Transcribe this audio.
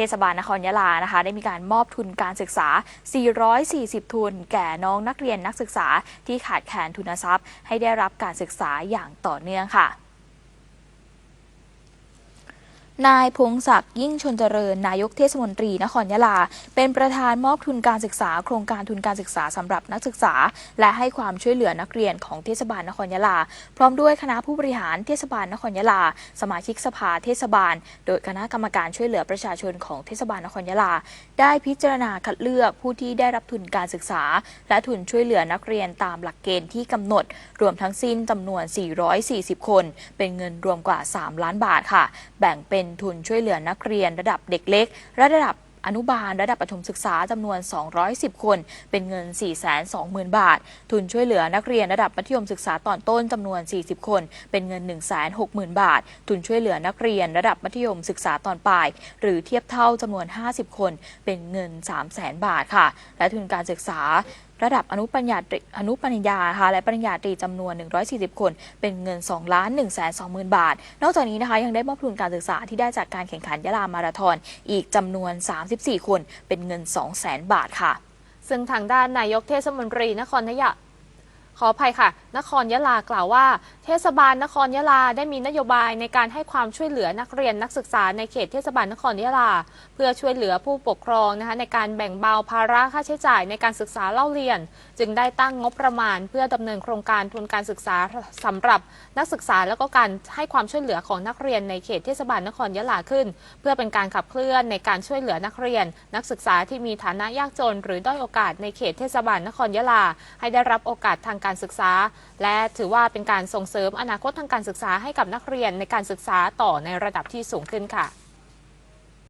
ทศบาลนครยะลานะคะ ได้มีการมอบทุนการศึกษา 440 ทุน แก่น้องนักเรียนนักศึกษาที่ขาดแคลนทุนทรัพย์ ให้ได้รับการศึกษาอย่างต่อเนื่องค่ะ นายพงศักดิ์ยิ่งชนเจริญ นายกเทศมนตรีนครยะลา เป็นประธานมอบทุนการศึกษา โครงการทุนการศึกษาสำหรับนักศึกษา และให้ความช่วยเหลือนักเรียนของเทศบาลนครยะลา พร้อมด้วยคณะผู้บริหารเทศบาลนครยะลา สมาชิกสภาเทศบาล โดยคณะกรรมการช่วยเหลือประชาชนของเทศบาลนครยะลา ได้พิจารณาคัดเลือกผู้ที่ได้รับทุนการศึกษา และทุนช่วยเหลือนักเรียนตามหลักเกณฑ์ที่กำหนด รวมทั้งสิ้นจำนวน 440 คน เป็นเงินรวมกว่า 3 ล้านบาทค่ะ แบ่งเป็นทุนช่วยเหลือนักเรียน ระดับเด็กเล็กและระดับอนุบาลระดับประถมศึกษาจำนวน 210 คน เป็นเงิน 420,000 บาท ทุนช่วยเหลือนักเรียนระดับมัธยมศึกษาตอนต้นจำนวน 40 คน เป็นเงิน 160,000 บาท ทุนช่วยเหลือนักเรียนระดับมัธยมศึกษาตอนปลาย หรือเทียบเท่าจำนวน 50 คน เป็นเงิน 300,000 บาทค่ะ และทุนการศึกษา ระดับอนุปัญญาตรีอนุปริญญาค่ะและปริญญาตรีจำนวน 140 คน เป็นเงิน2ล้าน1 2 0 0 0 0 บาท นอกจากนี้นะคะยังได้มอบทุนการศึกษาที่ได้จากการแข่งขันยะลามาราธอนอีกจำนวน 34 คน เป็นเงิน 2 0 0 0 0 0 บาทค่ะ ซึ่งทางด้านนายกเทศมนตรีนครนายก ขออภัยค่ะ นครยะลากล่าวว่า เทศบาลนครยะลาได้มีนโยบายในการให้ความช่วยเหลือนักเรียนนักศึกษาในเขตเทศบาลนครยะลา เพื่อช่วยเหลือผู้ปกครองนะคะในการแบ่งเบาภาระค่าใช้จ่ายในการศึกษาเล่าเรียน จึงได้ตั้งงบประมาณ เพื่อดำเนินโครงการทุนการศึกษาสำหรับนักศึกษาแล้วก็การให้ความช่วยเหลือของนักเรียนในเขตเทศบาลนครยะลาขึ้น เพื่อเป็นการขับเคลื่อนในการช่วยเหลือนักเรียน นักศึกษาที่มีฐานะยากจน หรือด้อยโอกาสในเขตเทศบาลนครยะลา ให้ได้รับโอกาสทางการการศึกษา และถือว่าเป็นการส่งเสริมอนาคตทางการศึกษาให้กับนักเรียนในการศึกษาต่อในระดับที่สูงขึ้นค่ะ